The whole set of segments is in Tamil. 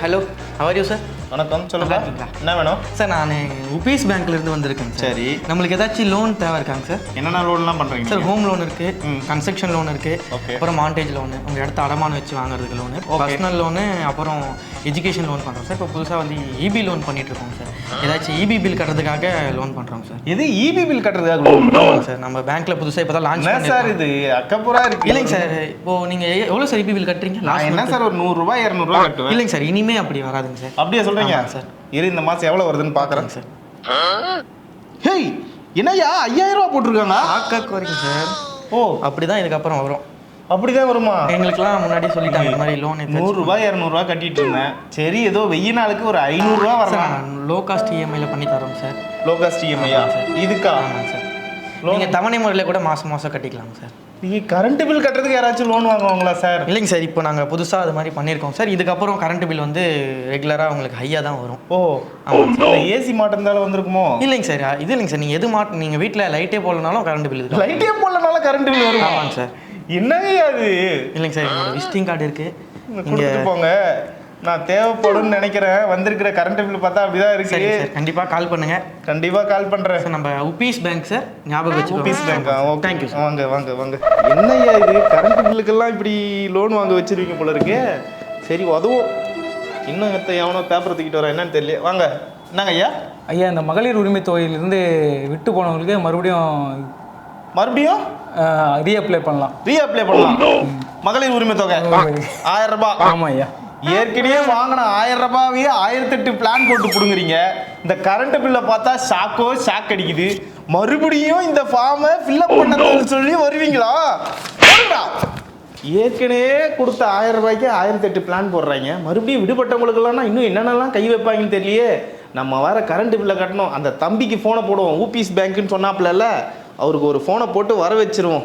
Hello, how are you, sir? வணக்கம் சொல்லுங்க? என்ன வேணும்? சார் நான் உபீஸ் பேங்க்ல இருந்து வந்திருக்கேன் சார். நம்மளுக்கு ஏதாச்சும் லோன் தேவை இருக்காங்க சார்? என்னென்ன லோன்லாம் பண்றீங்க சார் ஹோம் லோன் இருக்கு. கன்ஸ்ட்ரக்ஷன் லோன் இருக்கு. அப்புறம் மாண்டேஜ் லோன் உங்க இடத்த அடமானம் வச்சு வாங்குறதுக்கு லோனு. பர்சனல் லோனு அப்புறம் எஜுகேஷன் லோன் பண்றோம் சார். இப்போ புதுசாக வந்து இபி லோன் பண்ணிட்டு இருக்கோம் சார். ஏதாச்சும் இபி பில் கட்டுறதுக்காக லோன் பண்றோம் சார். இது இபி பில் கட்டுறதுக்காக loan? ஆமாங்க சார் நம்ம பேங்க்ல புதுசாக இப்போ தான் லான்ச் சார் இது? அக்கப்புறா இருக்கு. இல்லைங்க சார் இப்போ நீங்க எ- எவ்வளவு சார் இபி பில் கட்டுறீங்க? என்ன சார் ஒரு நூறுரூவா இரநூறுவா கட்டுவேன்? இல்லைங்க சார் இனிமே அப்படி வராதுங்க சார். அப்படியே சொல்றீங்க? சார். இரு இந்த மாசம் எவ்வளவு வருதுன்னு பாக்குறேன். சார். ஹேய் என்னய்யா ஐயாயிரம் ரூபா போட்டிருக்காங்க? ஆக்காக்கு வரைக்கும் சார். ஓ. அப்படிதான் இதுக்கப்புறம் வரும். அப்படிதான் வருமா? எங்களுக்குலாம் முன்னாடி சொல்லிட்டாங்க இந்த மாதிரி லோன் நூறுரூவா இரநூறுவா கட்டிட்டு இருந்தேன். சரி ஏதோ வெய்ய நாளுக்கு ஒரு ஐநூறுரூவா வரலாம். லோ காஸ்ட் இஎம்ஐல பண்ணி தரோம் சார். லோ காஸ்ட் இஎம்ஐயா இதுக்கா? ஆமாங்க சார். நீங்கள் தவணை முறையில் கூட மாதம் மாதம் கட்டிக்கலாம் சார். நீங்க கரண்ட் பில் கட்டுறதுக்கு யாராச்சும் லோன் வாங்குவாங்களா சார் இல்லைங்க சார் இப்போ நாங்கள் புதுசாக அது மாதிரி பண்ணியிருக்கோம் சார் இதுக்கப்புறம் கரண்ட் பில் வந்து ரெகுலராக உங்களுக்கு ஹையாக தான் வரும். ஓ. ஆமாம் ஏசி மாட்டிருந்தாலும் வந்திருக்குமோ? இல்லைங்க சார் இது இல்லைங்க சார் நீங்கள் எது மாட் நீங்கள் வீட்டில் லைட்டே போடலனாலும் கரண்ட் பில் இருக்கு. லைட்டே போடலனால கரண்ட் பில் வருமா? ஆமாங்க சார் என்னங்க அது? இல்லைங்க சார் என்னோட விசிட்டிங் கார்டு இருக்குது நீங்கள் போங்க. நான் தேவைப்படும்னு நினைக்கிறேன். வந்திருக்கிற கரண்ட் பில் பார்த்தா அப்படிதான் இருக்கு. சரி. சார் கண்டிப்பாக கால் பண்ணுங்கள் கண்டிப்பா கால் பண்றேன். சார் நம்ம உபீஸ் பேங்க் சார் ஞாபகம் வச்சுக்கோங்க. Rupees bank okay thank you sir வாங்க வாங்க வாங்க. என்னய்யா இது? கரண்ட் பில்லுக்கெல்லாம் இப்படி லோன் வாங்க வச்சிருவீங்க போல இருக்கு. சரி உதவும் இன்னும் எத்த எவனோ பேப்பர் தூக்கிட்டு வர என்னன்னு தெரியல. வாங்க என்னங்க ஐயா? ஐயா இந்த மகளிர் உரிமை தொகையிலிருந்து விட்டு போனவங்களுக்கு மறுபடியும் மறுபடியும்? ரீஅப்ளை பண்ணலாம். ரீஅப்ளை பண்ணலாம். மகளிர் உரிமை தொகை. ஆயிரம் ரூபாய். ஆமாம் ஐயா. ஏற்கனவே வாங்கின ஆயிரம் ரூபாயே ஆயிரத்தெட்டு பிளான் போட்டு பிடுங்குறீங்க. இந்த கரண்ட் பில்லை பார்த்தா ஷாக்கோ ஷாக் அடிக்குது. மறுபடியும் இந்த ஃபார்மை ஃபில்அப் பண்ண சொல்லி வருவீங்களா. ஏற்கனவே கொடுத்த ஆயிரம் ரூபாய்க்கு ஆயிரத்தெட்டு பிளான் போடுறாங்க. மறுபடியும் விடுபட்டவங்களுக்கெல்லாம் இன்னும் என்னென்னலாம் கை வைப்பாங்கன்னு தெரியலையே. நம்ம வர கரண்ட் பில்லை கட்டணும். அந்த தம்பிக்கு ஃபோனை போடுவோம். ஊபிஸ் பேங்க்குன்னு சொன்னாப்புல அவருக்கு ஒரு ஃபோனை போட்டு வர வச்சிருவோம்.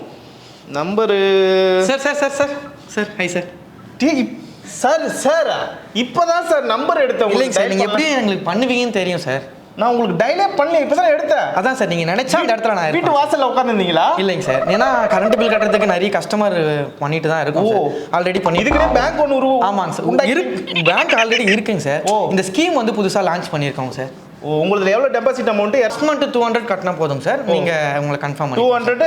Number sir sir sir sir. Sir hi sir. டேய், சார் சார் இப்பதான் சார் நம்பர் எடுத்தேன். இல்லைங்க சார் நீங்கள் எப்படி எங்களுக்கு பண்ணுவீங்கன்னு தெரியும் சார். நான் உங்களுக்கு டைலே பண்ணல இப்பதான் எடுத்தேன். அதான் சார் நீங்கள் நினச்சா அந்த இடத்துல நான் வீட்டு. வாசல்ல உட்காந்துருந்தீங்களா இல்லைங்க சார் ஏன்னா கரண்ட் பில் கட்டுறதுக்கு நிறைய கஸ்டமர் பண்ணிட்டு தான் இருக்கும் ஓ. ஆல்ரெடி பண்ணி இதுக்குனே பேங்க் ஒன்று ஆமாங்க சார். உண்டாக்கி- இருக்கு பேங்க் ஆல்ரெடி இருக்குங்க சார். ஓ. இந்த ஸ்கீம் வந்து புதுசாக லான்ச் பண்ணியிருக்கோம் சார். உங்களுக்கு எவ்வளவு deposit amount first month two hundred கட்டினா போதும் சார். நீங்கள் உங்களை கன்ஃபார்ம் டூ பண்ணி ஹண்ட்ரட்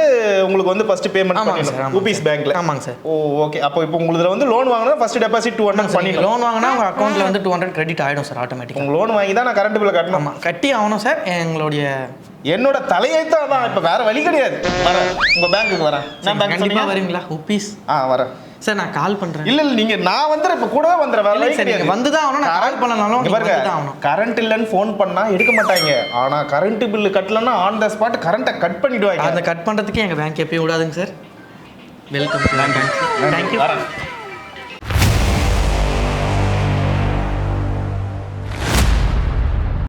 உங்களுக்கு வந்து ஃபர்ஸ்ட் பேமெண்ட் ஆமாங்க சார் ரூபீஸ். பேங்க்ல ஆமாங்க சார். ஓ ஓகே அப்போ இப்போ உங்களுக்கு வந்து லோன் வாங்கினா ஃபர்ஸ்ட் டெபாசிட் டூ ஹண்ட்ரட் பண்ணிடலாம். லோன் வாங்கினா உங்கள் அக்கௌண்ட்டில் வந்து டூ ஹண்ட்ரட் கிரெடிட் ஆகிடும் சார் ஆட்டோமேட்டிக்காக உங்க லோன் வாங்கி தான் நான் கரண்ட் பில்ல கட்டணும். கட்டி ஆகணும் சார். எங்களுடைய என்னோட தலையெழுத்து அதான். இப்போ வேற வழி கிடையாது. வரேன். உங்க பேங்க்குக்கு வரேன். நான் பேங்க் வரீங்களா உப்பீஸ் ஆ வரேன். சார் நான் கால் பண்ணுறேன் இல்ல இல்ல நீங்க நான் வந்துறேன் இப்ப கூடவே இல்லைங்க வழி சார், நீங்க. வந்து தான் ஆகணும், நான் call பண்ணனாலும் பாருங்க. கரண்ட் இல்லைன்னு ஃபோன் பண்ணா எடுக்க மாட்டாங்க. ஆனா கரண்ட் பில்லு கட்டலன்னா ஆன் த ஸ்பாட் கரண்ட்டை கட் பண்ணிடுவாங்க. அந்த கட் பண்ணுறதுக்கு எங்கள் பேங்க் எப்பயும் விடாதுங்க சார். வெல்கம் தேங்க்யூ வரேன்.